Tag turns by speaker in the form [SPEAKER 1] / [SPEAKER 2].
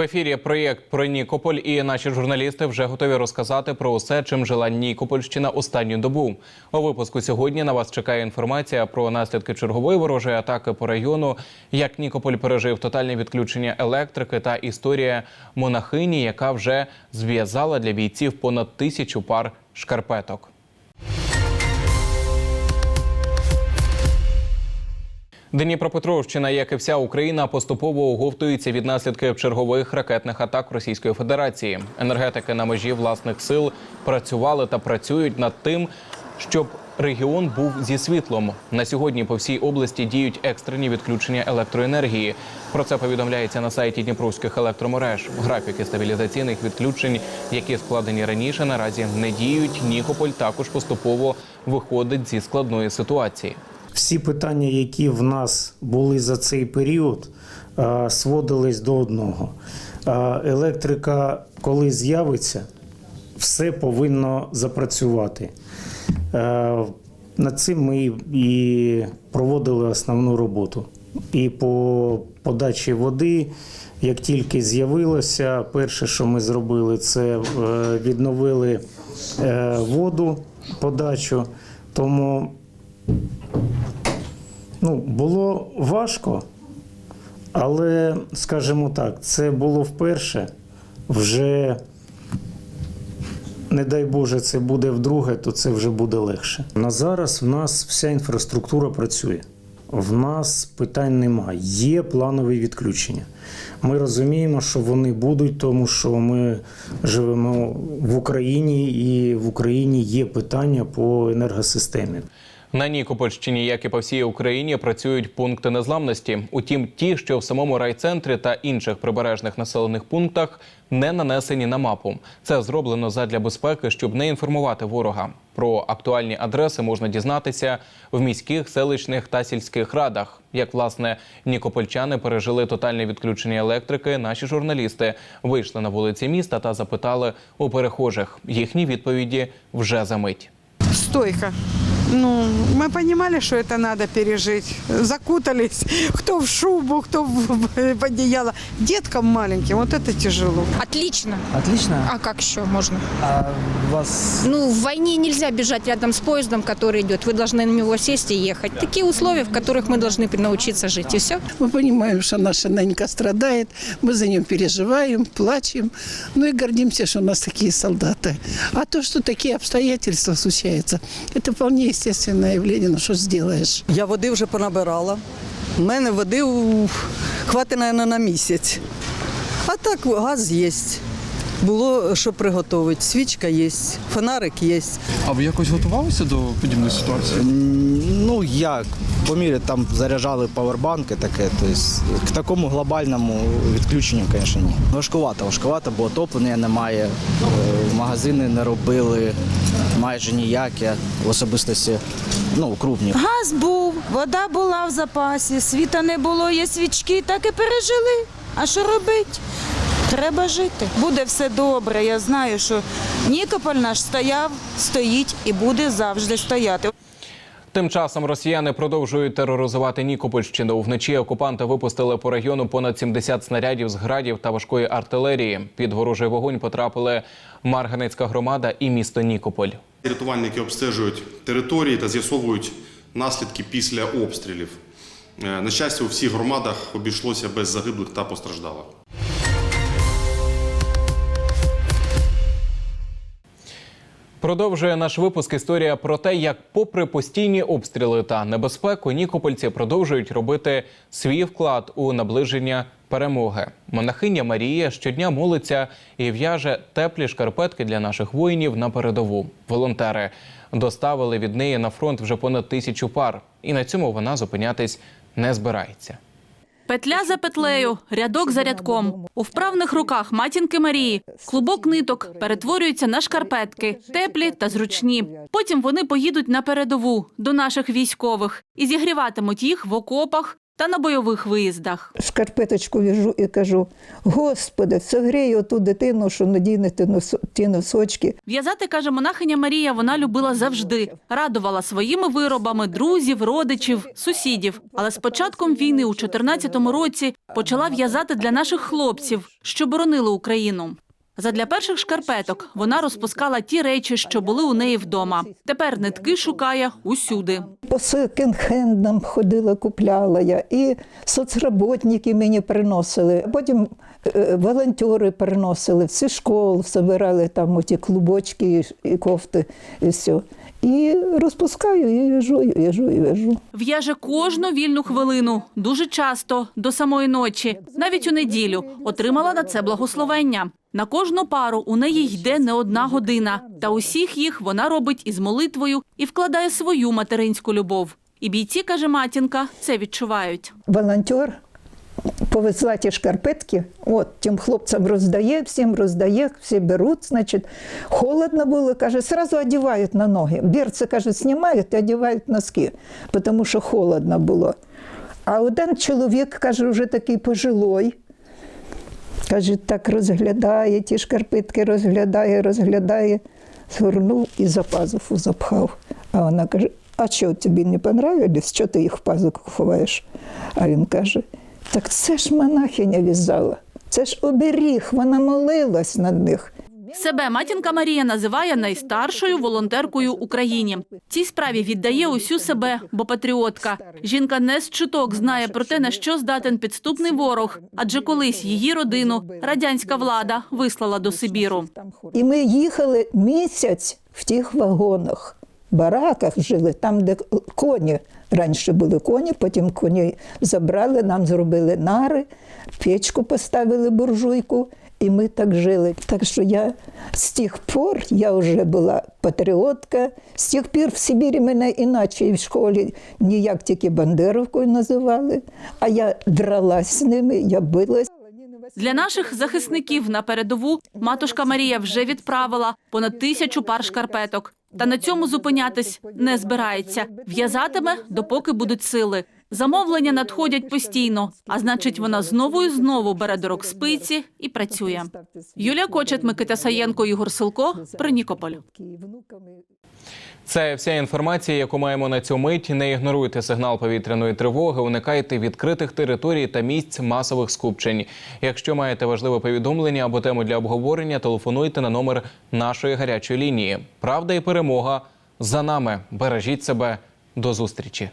[SPEAKER 1] В ефірі проєкт про Нікополь і наші журналісти вже готові розказати про усе, чим жила Нікопольщина останню добу. У випуску сьогодні на вас чекає інформація про наслідки чергової ворожої атаки по району, як Нікополь пережив тотальне відключення електрики та історія монахині, яка вже зв'язала для бійців понад тисячу пар шкарпеток. Дніпропетровщина, як і вся Україна, поступово оговтується від наслідків чергових ракетних атак Російської Федерації. Енергетики на межі власних сил працювали та працюють над тим, щоб регіон був зі світлом. На сьогодні по всій області діють екстрені відключення електроенергії. Про це повідомляється на сайті Дніпровських електромереж. Графіки стабілізаційних відключень, які складені раніше, наразі не діють. Нікополь також поступово виходить зі складної ситуації.
[SPEAKER 2] Всі питання, які в нас були за цей період, сводились до одного. Електрика, коли з'явиться, все повинно запрацювати. Над цим ми і проводили основну роботу. І по подачі води, як тільки з'явилося, перше, що ми зробили, це е, відновили е, воду, подачу. Тому Ну, було важко, але, скажімо так, це було вперше. Вже, не дай Боже, це буде вдруге, то це вже буде легше. На зараз в нас вся інфраструктура працює. В нас питань немає. Є планові відключення. Ми розуміємо, що вони будуть, тому що ми живемо в Україні, і в Україні є питання по енергосистемі.
[SPEAKER 1] На Нікопольщині, як і по всій Україні, працюють пункти незламності. Утім, ті, що в самому райцентрі та інших прибережних населених пунктах не нанесені на мапу. Це зроблено задля безпеки, щоб не інформувати ворога. Про актуальні адреси можна дізнатися в міських, селищних та сільських радах. Як власне нікопольчани пережили тотальне відключення електрики, наші журналісти вийшли на вулиці міста та запитали у перехожих. Їхні відповіді вже за мить.
[SPEAKER 3] стойко. Ну, мы понимали, что это надо пережить. Закутались, кто в шубу, кто в одеяло. Деткам маленьким вот это тяжело.
[SPEAKER 4] Отлично.
[SPEAKER 5] Отлично.
[SPEAKER 4] А как еще можно?
[SPEAKER 5] А вас
[SPEAKER 4] Ну, в войне нельзя бежать рядом с поездом, который идет. Вы должны на него сесть и ехать. Такие условия, в которых мы должны научиться жить. И все.
[SPEAKER 6] Мы понимаем, что наша ненька страдает, мы за нее переживаем, плачем, ну и гордимся, что у нас такие солдаты. А то, что такие обстоятельства случаются, это вполне естественное явление, ну что сделаешь.
[SPEAKER 7] Я води вже понабирала. У мене води хватить, мабуть, на місяць. А так газ є. Було що приготувати. Свічка є, фонарик є.
[SPEAKER 8] А ви якось готувалися до подібної ситуації?
[SPEAKER 5] ну як по мірі там заряджали павербанки, таке. Тобто к такому глобальному відключенню, звісно, ні. Важкувато, важкувато, бо отоплення немає, е, магазини не робили майже ніяке в особистості ну, крупні.
[SPEAKER 9] Газ був, вода була в запасі, світа не було, є свічки, так і пережили. А що робити? Треба жити. Буде все добре. Я знаю, що Нікополь наш стояв, стоїть і буде завжди стояти.
[SPEAKER 1] Тим часом росіяни продовжують тероризувати Нікопольщину. Вночі окупанти випустили по регіону понад 70 снарядів з градів та важкої артилерії. Під ворожий вогонь потрапили Марганецька громада і місто Нікополь.
[SPEAKER 10] Рятувальники обстежують території та з'ясовують наслідки після обстрілів. Е, На щастя, у всіх громадах обійшлося без загиблих та постраждалих.
[SPEAKER 1] Продовжує наш випуск історія про те, як, попри постійні обстріли та небезпеку, нікопольці продовжують робити свій вклад у наближення перемоги. Монахиня Марія щодня молиться і в'яже теплі шкарпетки для наших воїнів на передову. Волонтери доставили від неї на фронт вже понад тисячу пар, і на цьому вона зупинятись не збирається.
[SPEAKER 11] Петля за петлею, рядок за рядком. У вправних руках матінки Марії клубок ниток перетворюється на шкарпетки, теплі та зручні. Потім вони поїдуть на передову до наших військових і зігріватимуть їх в окопах
[SPEAKER 1] та на бойових виїздах.
[SPEAKER 6] Шкарпеточку в'яжу і кажу: Господи, согрій оту дитину, що надійнете носо- ті носочки.
[SPEAKER 1] В'язати, каже монахиня Марія, вона любила завжди. Радувала своїми виробами друзів, родичів, сусідів. Але з початком війни у 14-му році почала в'язати для наших хлопців, що боронили Україну. Задля перших шкарпеток вона розпускала ті речі, що були у неї вдома. Тепер нитки шукає усюди.
[SPEAKER 6] По секонд-хендам ходила, купляла я, і соцработники мені приносили. Потім е, волонтери приносили, всі школ збирали там оті клубочки і кофти, і все. І розпускаю, і в'яжу, і в'яжу, і в'яжу.
[SPEAKER 1] В'яже кожну вільну хвилину, дуже часто, до самої ночі, навіть у неділю. Отримала на це благословення. На кожну пару у неї йде не одна година. Та усіх їх вона робить із молитвою і вкладає свою материнську любов. І бійці, каже матінка, це відчувають.
[SPEAKER 6] волонтер повезла ті шкарпетки, от тим хлопцям роздає, всім роздає, всі беруть, значить, холодно було, каже, сразу одягають на ноги. Берці, каже, знімають і одягають носки, тому що холодно було. А один чоловік, каже, вже такий пожилой, каже, так розглядає, ті шкарпитки розглядає, розглядає, згорнув і за пазуху запхав. А вона каже, а що тобі не понравились, що ти їх в пазуху ховаєш? А він каже, так це ж монахиня в'язала, це ж оберіг, вона молилась над них.
[SPEAKER 1] Себе матінка Марія називає найстаршою волонтеркою Україні. Цій справі віддає усю себе, бо патріотка. Жінка не з чуток знає про те, на що здатен підступний ворог, адже колись її родину радянська влада вислала до Сибіру.
[SPEAKER 6] І ми їхали місяць в тих вагонах, бараках жили, там, де коні. Раніше були коні, потім коні забрали, нам зробили нари, печку поставили буржуйку, і ми так жили. Так що я з тих пор я вже була патріотка. З тих пір в Сибірі мене іначе в школі ніяк тільки Бандеровкою називали, а я дралась з ними, я билась.
[SPEAKER 1] Для наших захисників на передову матушка Марія вже відправила понад тисячу пар шкарпеток. Та на цьому зупинятись не збирається. В'язатиме, допоки будуть сили. Замовлення надходять постійно, а значить, вона знову і знову бере до рук спиці і працює. Юлія Кочет, Микита Саєнко, Ігор Силко, про Нікополь.
[SPEAKER 12] Це вся інформація, яку маємо на цю мить. Не ігноруйте сигнал повітряної тривоги, уникайте відкритих територій та місць масових скупчень. Якщо маєте важливе повідомлення або тему для обговорення, телефонуйте на номер нашої гарячої лінії. Правда і перемога за нами. Бережіть себе. До зустрічі.